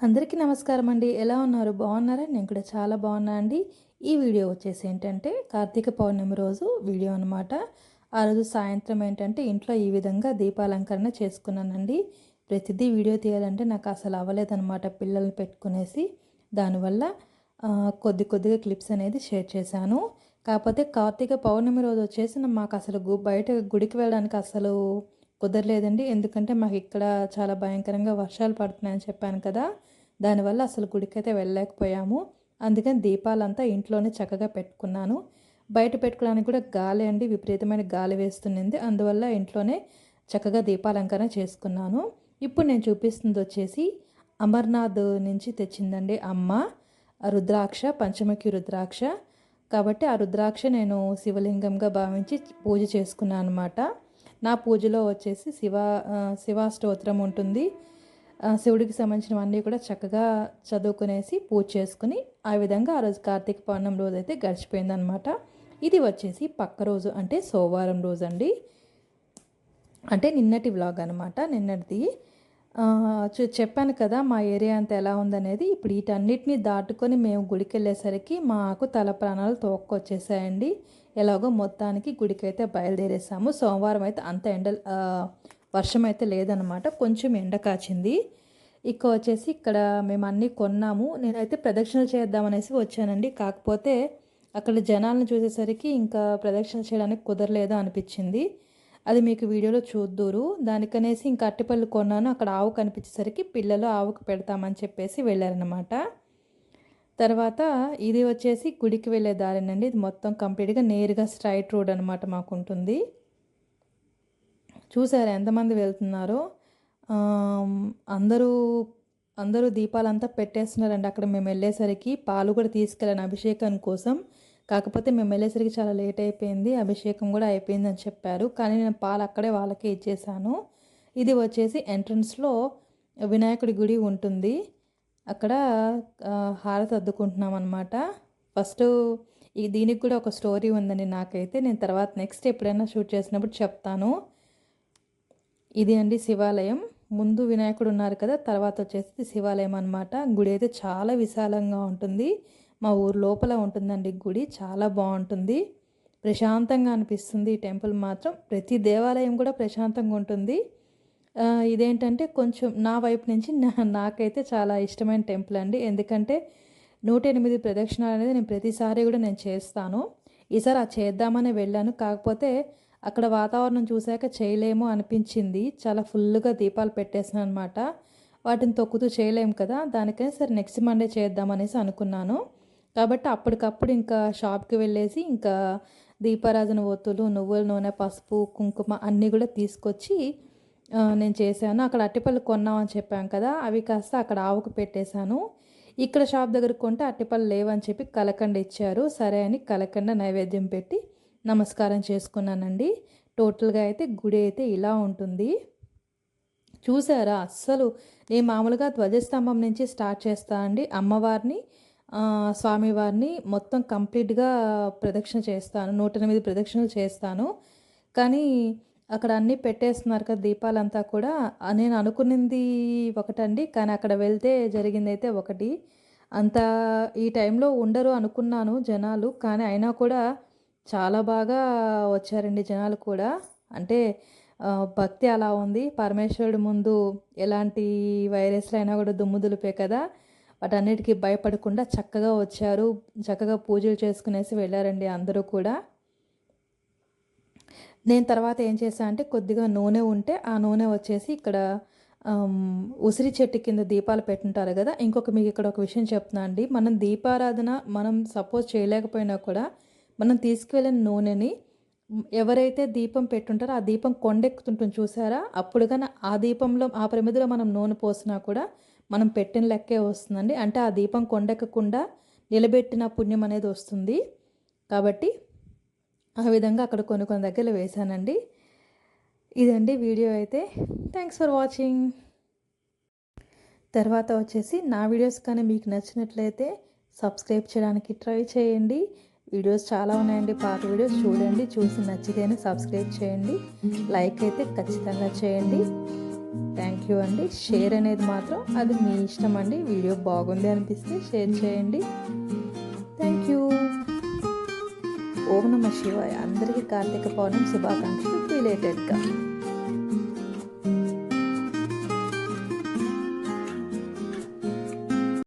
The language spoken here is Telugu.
అందరికీ నమస్కారం అండి ఎలా ఉన్నారు? బాగున్నారా? నేను కూడా చాలా బాగున్నా అండి. ఈ వీడియో వచ్చేసి ఏంటంటే కార్తీక పౌర్ణమి రోజు వీడియో అనమాట ఆ రోజు సాయంత్రం ఏంటంటే ఇంట్లో ఈ విధంగా దీపాలంకరణ చేసుకున్నానండి. ప్రతిదీ వీడియో తీయాలంటే నాకు అసలు అవ్వలేదన్నమాట పిల్లల్ని పెట్టుకునేసి. దానివల్ల కొద్ది కొద్దిగా క్లిప్స్ అనేది షేర్ చేశాను. కాకపోతే కార్తీక పౌర్ణమి రోజు వచ్చేసి మాకు అసలు బయట గుడికి వెళ్ళడానికి అసలు కుదరలేదండి. ఎందుకంటే మాకు ఇక్కడ చాలా భయంకరంగా వర్షాలు పడుతున్నాయని చెప్పాను కదా. దానివల్ల అసలు గుడికైతే వెళ్ళలేకపోయాము. అందుకని దీపాలంతా ఇంట్లోనే చక్కగా పెట్టుకున్నాను. బయట పెట్టుకోవడానికి కూడా గాలి అండి. విపరీతమైన గాలి వేస్తుంది అందువల్ల ఇంట్లోనే చక్కగా దీపాలంకరణ చేసుకున్నాను. ఇప్పుడు నేను చూపిస్తుంది వచ్చేసి అమర్నాథ్ నుంచి తెచ్చిందండి అమ్మ. ఆ రుద్రాక్ష పంచముఖి రుద్రాక్ష. కాబట్టి ఆ రుద్రాక్ష నేను శివలింగంగా భావించి పూజ చేసుకున్నాను అనమాట నా పూజలో వచ్చేసి శివ ఆ, శివ స్తోత్రం ఉంటుంది. శివుడికి సంబంధించినవన్నీ కూడా చక్కగా చదువుకునేసి పూజ చేసుకుని ఆ విధంగా ఆ రోజు కార్తీక పౌర్ణం రోజు అయితే గడిచిపోయిందనమాట ఇది వచ్చేసి పక్క రోజు అంటే సోమవారం రోజు అండి అంటే నిన్నటి వ్లాగ్ అనమాట నిన్నటిది. చెప్పాను కదా మా ఏరియా అంతా ఎలా ఉందనేది. ఇప్పుడు వీటన్నిటిని దాటుకొని మేము గుడికి వెళ్ళేసరికి మాకు తల ప్రాణాలు తోక్కొచ్చేసాయండి. ఎలాగో మొత్తానికి గుడికి అయితే బయలుదేరేసాము. సోమవారం అయితే అంత ఎండ వర్షం అయితే లేదనమాట కొంచెం ఎండ కాచింది. ఇక వచ్చేసి ఇక్కడ మేము అన్నీ కొన్నాము. నేనైతే ప్రదక్షిణ చేద్దామనేసి వచ్చానండి. కాకపోతే అక్కడ జనాలను చూసేసరికి ఇంకా ప్రదక్షిణ చేయడానికి కుదరలేదు అనిపించింది. అది మీకు వీడియోలో చూద్దూరు. దానికనేసి ఇంకా అట్టిపళ్ళు కొన్నాను. అక్కడ ఆవు కనిపించేసరికి పిల్లలు ఆవుకు పెడతామని చెప్పేసి వెళ్ళారనమాట తర్వాత ఇది వచ్చేసి గుడికి వెళ్ళే దారినండి. ఇది మొత్తం కంప్లీట్గా నేరుగా స్ట్రైట్ రోడ్ అనమాట మాకు ఉంటుంది చూసారా ఎంతమంది వెళ్తున్నారో? అందరూ అందరూ దీపాలంతా పెట్టేస్తున్నారండి. అక్కడ మేము వెళ్ళేసరికి పాలు కూడా తీసుకెళ్ళాను అభిషేకం కోసం. కాకపోతే మేము వెళ్ళేసరికి చాలా లేట్ అయిపోయింది అభిషేకం కూడా అయిపోయిందని చెప్పారు. కానీ నేను పాలు అక్కడే వాళ్ళకే ఇచ్చేసాను. ఇది వచ్చేసి ఎంట్రన్స్లో వినాయకుడి గుడి ఉంటుంది. అక్కడ హారతి అద్దుకుంటున్నాం అనమాట ఫస్ట్ ఈ దీనికి కూడా ఒక స్టోరీ ఉందండి నాకైతే. నేను తర్వాత నెక్స్ట్ ఎప్పుడైనా షూట్ చేసినప్పుడు చెప్తాను. ఇది అండి శివాలయం. ముందు వినాయకుడు ఉన్నారు కదా తర్వాత వచ్చేసి శివాలయం అనమాట గుడి అయితే చాలా విశాలంగా ఉంటుంది. మా ఊరు లోపల ఉంటుందండి గుడి. చాలా బాగుంటుంది. ప్రశాంతంగా అనిపిస్తుంది. ఈ టెంపుల్ మాత్రం ప్రతి దేవాలయం కూడా ప్రశాంతంగా ఉంటుంది. ఇదేంటంటే కొంచెం నా వైపు నుంచి నా నాకైతే చాలా ఇష్టమైన టెంపుల్ అండి. ఎందుకంటే నూట ఎనిమిది ప్రదక్షిణాలు అనేది నేను ప్రతిసారి కూడా నేను చేస్తాను. ఈసారి ఆ చేద్దామని వెళ్ళాను. కాకపోతే అక్కడ వాతావరణం చూశాక చేయలేము అనిపించింది. చాలా ఫుల్గా దీపాలు పెట్టేసాను అనమాట వాటిని తొక్కుతూ చేయలేము కదా. దానికైనా సరే నెక్స్ట్ మండే చేద్దామనేసి అనుకున్నాను. కాబట్టి అప్పటికప్పుడు ఇంకా షాప్కి వెళ్ళేసి ఇంకా దీపారాధన ఒత్తులు నువ్వుల నూనె పసుపు కుంకుమ అన్నీ కూడా తీసుకొచ్చి నేను చేశాను. అక్కడ అట్టిపళ్ళు కొన్నామని చెప్పాను కదా అవి కాస్త అక్కడ ఆవుకు పెట్టేశాను. ఇక్కడ షాప్ దగ్గర కొంటే అట్టిపళ్ళు లేవని చెప్పి కలకండ ఇచ్చారు. సరే అని కలకండ నైవేద్యం పెట్టి నమస్కారం చేసుకున్నానండి. టోటల్గా అయితే గుడి అయితే ఇలా ఉంటుంది. చూసారా? అస్సలు నేను మామూలుగా ధ్వజస్తంభం నుంచి స్టార్ట్ చేస్తా అండి. అమ్మవారిని స్వామివారిని మొత్తం కంప్లీట్గా ప్రదక్షిణ చేస్తాను. నూట ఎనిమిది ప్రదక్షిణలు చేస్తాను. కానీ అక్కడ అన్నీ పెట్టేస్తున్నారు కదా దీపాలంతా కూడా. నేను అనుకున్నది ఒకటండి. కానీ అక్కడ వెళ్తే జరిగింది అయితే ఒకటి. అంత ఈ టైంలో ఉండరు అనుకున్నాను జనాలు. కానీ అయినా కూడా చాలా బాగా వచ్చారండి జనాలు కూడా. అంటే భక్తి అలా ఉంది. పరమేశ్వరుడు ముందు ఎలాంటి వైరస్లు అయినా కూడా దుమ్ము దులిపే కదా. వాటన్నిటికీ భయపడకుండా చక్కగా వచ్చారు. చక్కగా పూజలు చేసుకునేసి వెళ్ళారండి అందరూ కూడా. నేను తర్వాత ఏం చేశాను అంటే కొద్దిగా నూనె ఉంటే ఆ నూనె వచ్చేసి ఇక్కడ ఉసిరి చెట్టు కింద దీపాలు పెట్టుంటారు కదా. ఇంకొక మీకు ఇక్కడ ఒక విషయం చెప్తున్నా అండి. మనం దీపారాధన మనం సపోజ్ చేయలేకపోయినా కూడా మనం తీసుకువెళ్ళిన నూనెని ఎవరైతే దీపం పెట్టుంటారో ఆ దీపం కొండెక్కుతుంటుంది చూసారా? అప్పుడు కానీ ఆ దీపంలో ఆ ప్రమిదిలో మనం నూనె పోసినా కూడా మనం పెట్టిన లెక్కే వస్తుందండి. అంటే ఆ దీపం కొండెక్కకుండా నిలబెట్టిన పుణ్యం అనేది వస్తుంది. కాబట్టి ఆ విధంగా అక్కడ కొన్ని కొన్ని దగ్గర వేశానండి. ఇదండి వీడియో అయితే. థ్యాంక్స్ ఫర్ వాచింగ్ తర్వాత వచ్చేసి నా వీడియోస్ కానీ మీకు నచ్చినట్లయితే సబ్స్క్రైబ్ చేయడానికి ట్రై చేయండి. వీడియోస్ చాలా ఉన్నాయండి. పాత వీడియోస్ చూడండి. చూసి నచ్చితేనే సబ్స్క్రైబ్ చేయండి. లైక్ అయితే ఖచ్చితంగా చేయండి. థ్యాంక్ యూ అండి. షేర్ అనేది మాత్రం అది మీ ఇష్టం అండి. వీడియో బాగుంది అనిపిస్తే షేర్ చేయండి. థ్యాంక్ యూ ఓం నమ శివాయ. అందరికీ కార్తీక పౌర్ణమి శుభాకాంక్షలు. రిలేటెడ్గా